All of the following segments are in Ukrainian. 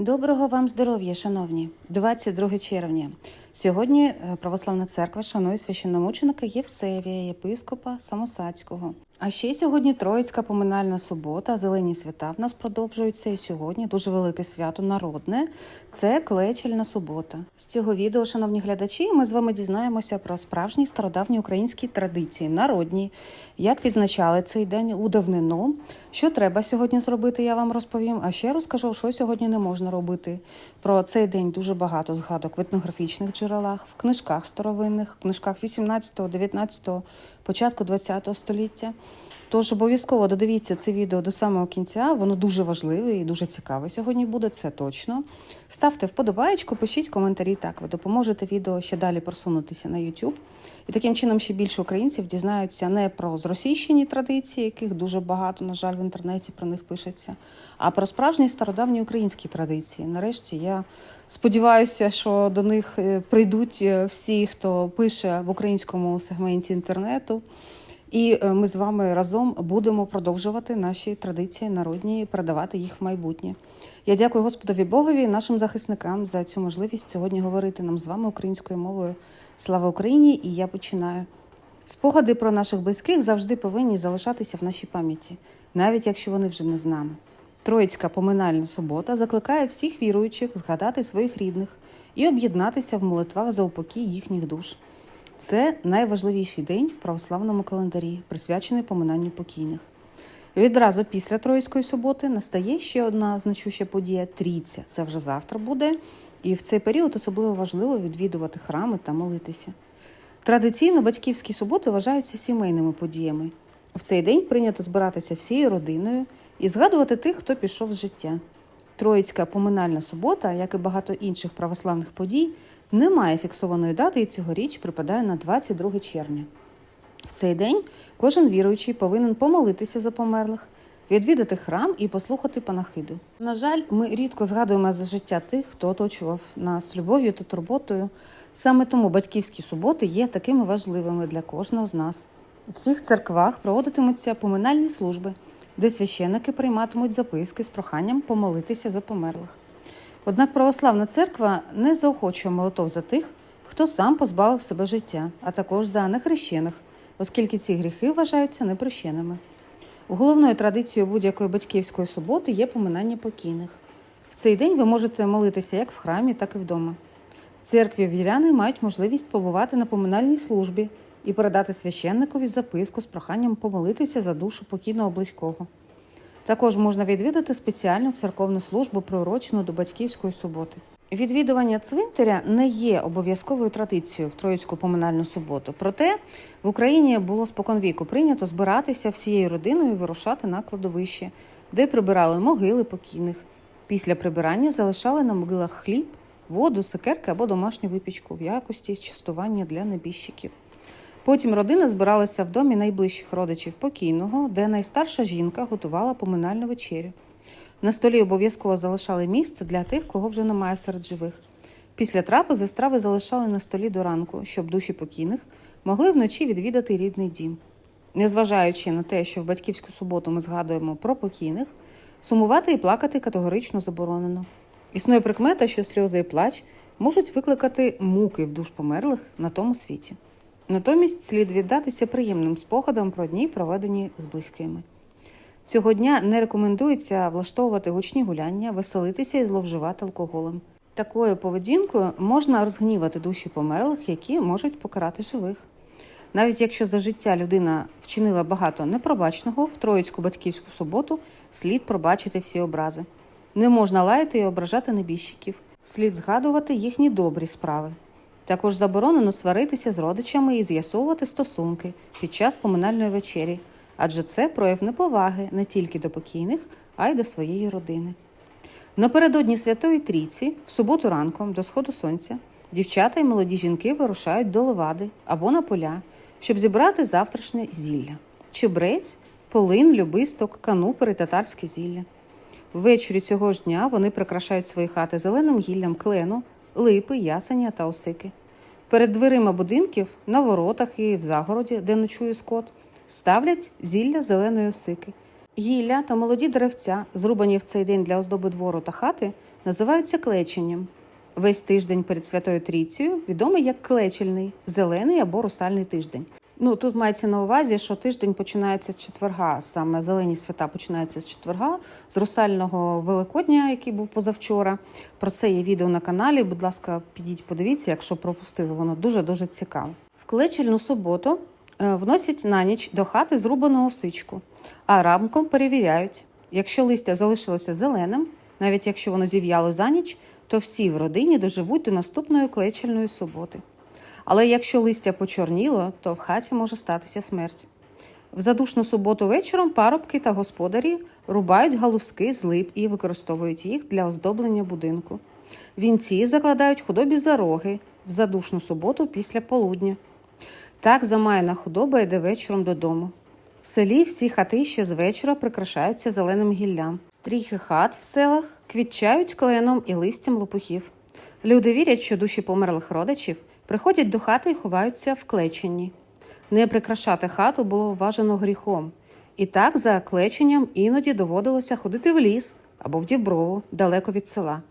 Доброго вам здоров'я, шановні! 22 червня. Сьогодні е, Православна церква шанує священномученика Євсевія, єпископа Самосадського. А ще сьогодні Троїцька поминальна субота, зелені свята в нас продовжуються. І сьогодні дуже велике свято народне. Це клечельна субота. З цього відео, шановні глядачі, ми з вами дізнаємося про справжні стародавні українські традиції, народні, як відзначали цей день у давнину. Що треба сьогодні зробити, я вам розповім. А ще розкажу, що сьогодні не можна робити. Про цей день дуже багато згадок в етнографічних джерелах, в книжках старовинних, в книжках 18, 19, початку 20 століття. Тож обов'язково додивіться це відео до самого кінця. Воно дуже важливе і дуже цікаве сьогодні буде, це точно. Ставте вподобаєчку, пишіть коментарі. Так, ви допоможете відео ще далі просунутися на YouTube. І таким чином ще більше українців дізнаються не про зросійщені традиції, яких дуже багато, на жаль, в інтернеті про них пишеться, а про справжні стародавні українські традиції. Нарешті я сподіваюся, що до них е, прийдуть е, всі, хто пише в українському сегменті інтернету. І е, ми з вами разом будемо продовжувати наші традиції народні, передавати їх в майбутнє. Я дякую Господові Богові, і нашим захисникам за цю можливість сьогодні говорити нам з вами українською мовою. Слава Україні! І я починаю. Спогади про наших близьких завжди повинні залишатися в нашій пам'яті, навіть якщо вони вже не з нами. Троїцька поминальна субота закликає всіх віруючих згадати своїх рідних і об'єднатися в молитвах за упокій їхніх душ. Це найважливіший день в православному календарі, присвячений поминанню покійних. Відразу після Троїцької суботи настає ще одна значуща подія трійця. Це вже завтра буде, і в цей період особливо важливо відвідувати храми та молитися. Традиційно батьківські суботи вважаються сімейними подіями. В цей день прийнято збиратися всією родиною і згадувати тих, хто пішов з життя. Троїцька поминальна субота, як і багато інших православних подій, не має фіксованої дати і цьогоріч припадає на 22 червня. В цей день кожен віруючий повинен помолитися за померлих, відвідати храм і послухати панахиду. На жаль, ми рідко згадуємо за життя тих, хто оточував нас любов'ю та турботою. Саме тому батьківські суботи є такими важливими для кожного з нас. У всіх церквах проводитимуться поминальні служби, де священники прийматимуть записки з проханням помолитися за померлих. Однак православна церква не заохочує молитов за тих, хто сам позбавив себе життя, а також за нехрещених, оскільки ці гріхи вважаються непрощеними. Головною традицією будь-якої батьківської суботи є поминання покійних. В цей день ви можете молитися як в храмі, так і вдома. В церкві віряни мають можливість побувати на поминальній службі і передати священникові записку з проханням помолитися за душу покійного близького. Також можна відвідати спеціальну церковну службу, приурочену до батьківської суботи. Відвідування цвинтаря не є обов'язковою традицією в Троїцьку поминальну суботу. Проте в Україні було споконвіку прийнято збиратися всією родиною і вирушати на кладовище, де прибирали могили покійних. Після прибирання залишали на могилах хліб, воду, цукерки або домашню випічку в якості частування для небіжчиків. Потім родина збиралася в домі найближчих родичів покійного, де найстарша жінка готувала поминальну вечерю. На столі обов'язково залишали місце для тих, кого вже немає серед живих. Після трапези страви залишали на столі до ранку, щоб душі покійних могли вночі відвідати рідний дім. Незважаючи на те, що в батьківську суботу ми згадуємо про покійних, сумувати і плакати категорично заборонено. Існує прикмета, що сльози і плач можуть викликати муки в душ померлих на тому світі. Натомість слід віддатися приємним спогадам про дні, проведені з близькими. Цього дня не рекомендується влаштовувати гучні гуляння, веселитися і зловживати алкоголем. Такою поведінкою можна розгнівати душі померлих, які можуть покарати живих. Навіть якщо за життя людина вчинила багато непробачного, в Троїцьку батьківську суботу слід пробачити всі образи. Не можна лаяти і ображати небіжчиків, слід згадувати їхні добрі справи. Також заборонено сваритися з родичами і з'ясовувати стосунки під час поминальної вечері, адже це прояв неповаги не тільки до покійних, а й до своєї родини. Напередодні Святої Трійці, в суботу ранком до сходу сонця, дівчата й молоді жінки вирушають до левади або на поля, щоб зібрати завтрашнє зілля: чебрець, полин, любисток, канупер і татарське зілля. Ввечері цього ж дня вони прикрашають свої хати зеленим гіллям клену, липи, ясеня та осики. Перед дверима будинків, на воротах і в загороді, де ночує скот, ставлять зілля зеленої осики. Гілля та молоді деревця, зрубані в цей день для оздоби двору та хати, називаються клеченням. Весь тиждень перед Святою Трійцею відомий як клечельний, зелений або русальний тиждень. Ну тут мається на увазі, що тиждень починається з четверга, саме зелені свята починаються з четверга, з русального Великодня, який був позавчора. Про це є відео на каналі. Будь ласка, підіть, подивіться, якщо пропустили, воно дуже дуже цікаво. В клечельну суботу е, вносять на ніч до хати зрубану осичку, а ранком перевіряють, якщо листя залишилося зеленим, навіть якщо воно зів'яло за ніч, то всі в родині доживуть до наступної клечельної суботи. Але якщо листя почорніло, то в хаті може статися смерть. В задушну суботу вечором парубки та господарі рубають галузки з лип і використовують їх для оздоблення будинку. Вінці закладають худобі за роги в задушну суботу після полудня. Так замаяна худоба йде вечором додому. В селі всі хати ще з вечора прикрашаються зеленим гіллям. Стріхи хат в селах квітчають кленом і листям лопухів. Люди вірять, що душі померлих родичів приходять до хати і ховаються в клеченні. Не прикрашати хату було вважано гріхом. І так за клеченням іноді доводилося ходити в ліс або в діброву, далеко від села.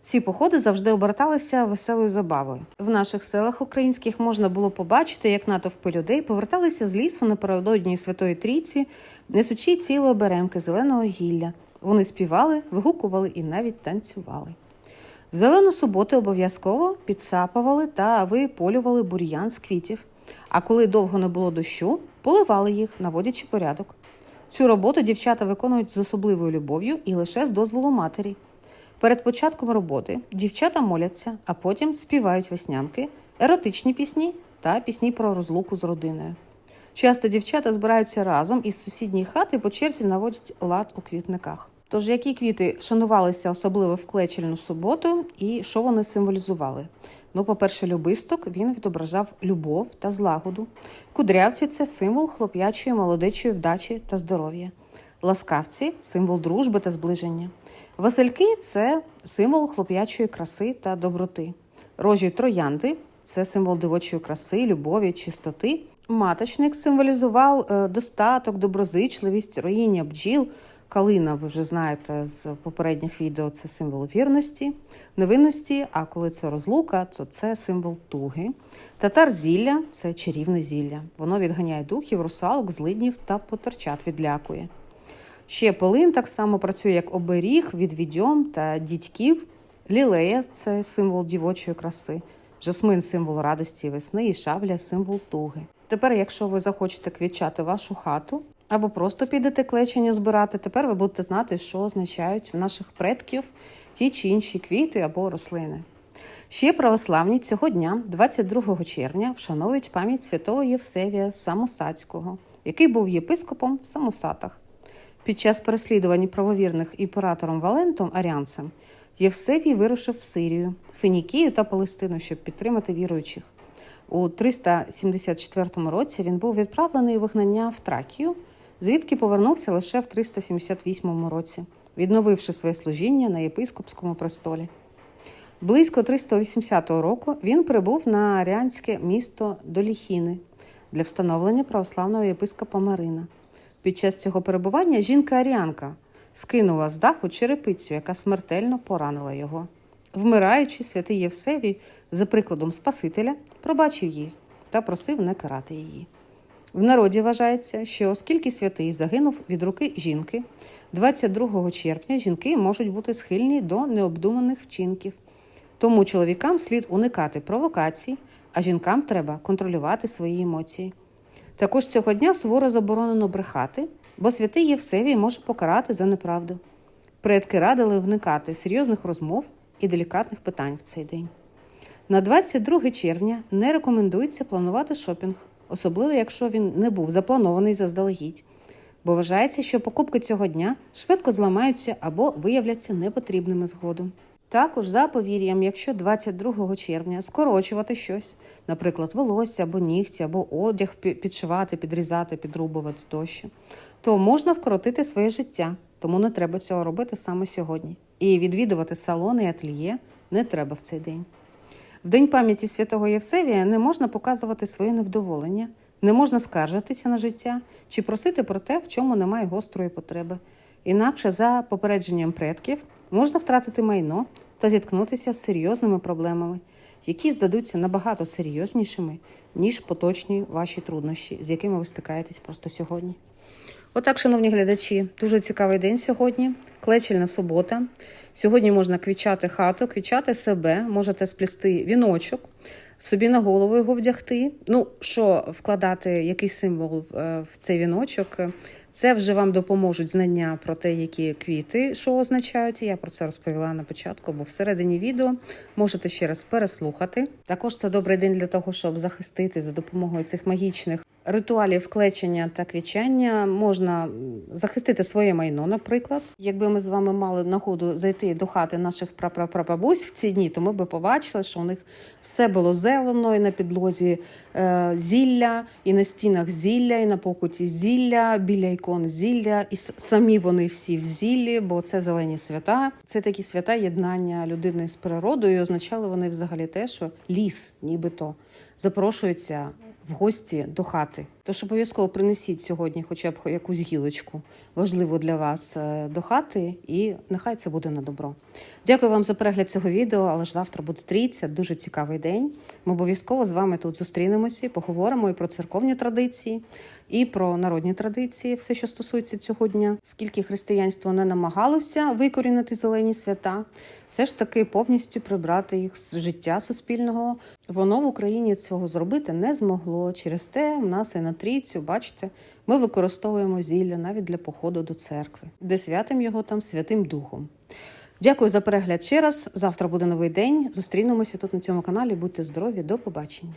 Ці походи завжди оберталися веселою забавою. В наших селах українських можна було побачити, як натовпи людей поверталися з лісу напередодні Святої Трійці, несучи цілі оберемки зеленого гілля. Вони співали, вигукували і навіть танцювали. В зелену суботу обов'язково підсапували та виполювали бур'ян з квітів. А коли довго не було дощу, поливали їх, наводячи порядок. Цю роботу дівчата виконують з особливою любов'ю і лише з дозволу матері. Перед початком роботи дівчата моляться, а потім співають веснянки, еротичні пісні та пісні про розлуку з родиною. Часто дівчата збираються разом із сусідньої хати по черзі наводять лад у квітниках. Тож які квіти шанувалися особливо в клечельну суботу і що вони символізували? Ну, по-перше, любисток він відображав любов та злагоду. Кудрявці це символ хлоп'ячої молодечої вдачі та здоров'я. Ласкавці символ дружби та зближення. Васильки це символ хлоп'ячої краси та доброти. Рожі троянди це символ дивочої краси, любові, чистоти. Маточник символізував е, достаток, доброзичливість, роїння бджіл. Калина, ви вже знаєте з попередніх відео, це символ вірності, невинності. А коли це розлука, то це символ туги. Татар зілля це чарівне зілля. Воно відганяє духів, русалок, злиднів та потерчат відлякує. Ще полин так само працює як оберіг від відьом та дідьків. Лілея це символ дівочої краси, жасмин символ радості і весни, і шавля символ туги. Тепер, якщо ви захочете квітчати вашу хату або просто підете клечення збирати, тепер ви будете знати, що означають в наших предків ті чи інші квіти або рослини. Ще православні цього дня, 22 червня, вшановують пам'ять святого Євсевія Самосадського, який був єпископом в Самосатах. Під час переслідувань правовірних імператором Валентом Аріанцем Євсевій вирушив в Сирію, Фінікію та Палестину, щоб підтримати віруючих. У 374 році він був відправлений у вигнання в Тракію, звідки повернувся лише в 378 році, відновивши своє служіння на єпископському престолі. Близько 380 року він прибув на аріанське місто Доліхіни для встановлення православного єпископа Марина. Під час цього перебування жінка-аріанка скинула з даху черепицю, яка смертельно поранила його. Вмираючи, святий Євсевій, за прикладом Спасителя, пробачив її та просив не карати її. В народі вважається, що оскільки святий загинув від руки жінки, 22 червня жінки можуть бути схильні до необдуманих вчинків. Тому чоловікам слід уникати провокацій, а жінкам треба контролювати свої емоції. Також цього дня суворо заборонено брехати, бо святий Євсевій може покарати за неправду. Предки радили вникати серйозних розмов і делікатних питань в цей день. На 22 червня не рекомендується планувати шопінг, особливо якщо він не був запланований заздалегідь, бо вважається, що покупки цього дня швидко зламаються або виявляться непотрібними згодом. Також за повір'ям, якщо 22 червня скорочувати щось, наприклад, волосся або нігті, або одяг підшивати, підрізати, підрубувати тощо, то можна вкоротити своє життя, тому не треба цього робити саме сьогодні. І відвідувати салони і ательє не треба в цей день. В день пам'яті святого Євсевія не можна показувати своє невдоволення, не можна скаржитися на життя чи просити про те, в чому немає гострої потреби. Інакше, за попередженням предків, можна втратити майно та зіткнутися з серйозними проблемами, які здадуться набагато серйознішими, ніж поточні ваші труднощі, з якими ви стикаєтесь просто сьогодні. Отак, шановні глядачі, дуже цікавий день сьогодні. Клечельна субота. Сьогодні можна квічати хату, квічати себе, можете сплести віночок, собі на голову його вдягти. Ну, що вкладати який символ в е, цей віночок, це вже вам допоможуть знання про те, які квіти, що означають. Я про це розповіла на початку, бо всередині відео можете ще раз переслухати. Також це добрий день для того, щоб захистити за допомогою цих магічних ритуалів клечення та квічання. Можна захистити своє майно, наприклад. Якби ми з вами мали нагоду зайти до хати наших прапрапрабабусь в ці дні, то ми би побачили, що у них все було зелено, і на підлозі е, зілля, і на стінах зілля, і на покуті зілля, біля ікон зілля, і самі вони всі в зіллі, бо це зелені свята. Це такі свята єднання людини з природою. І означали вони взагалі те, що ліс, нібито, запрошується в гості до хати. Тож обов'язково принесіть сьогодні хоча б якусь гілочку важливу для вас е, до хати, і нехай це буде на добро. Дякую вам за перегляд цього відео, але ж завтра буде трійця, дуже цікавий день. Ми обов'язково з вами тут зустрінемося, і поговоримо і про церковні традиції, і про народні традиції, все, що стосується цього дня. Скільки християнство не намагалося викорінити зелені свята, все ж таки повністю прибрати їх з життя суспільного. Воно в Україні цього зробити не змогло. Через те в нас і на трійцю, бачите, ми використовуємо зілля навіть для походу до церкви, де святим його там Святим Духом. Дякую за перегляд ще раз. Завтра буде новий день. Зустрінемося тут на цьому каналі. Будьте здорові, до побачення.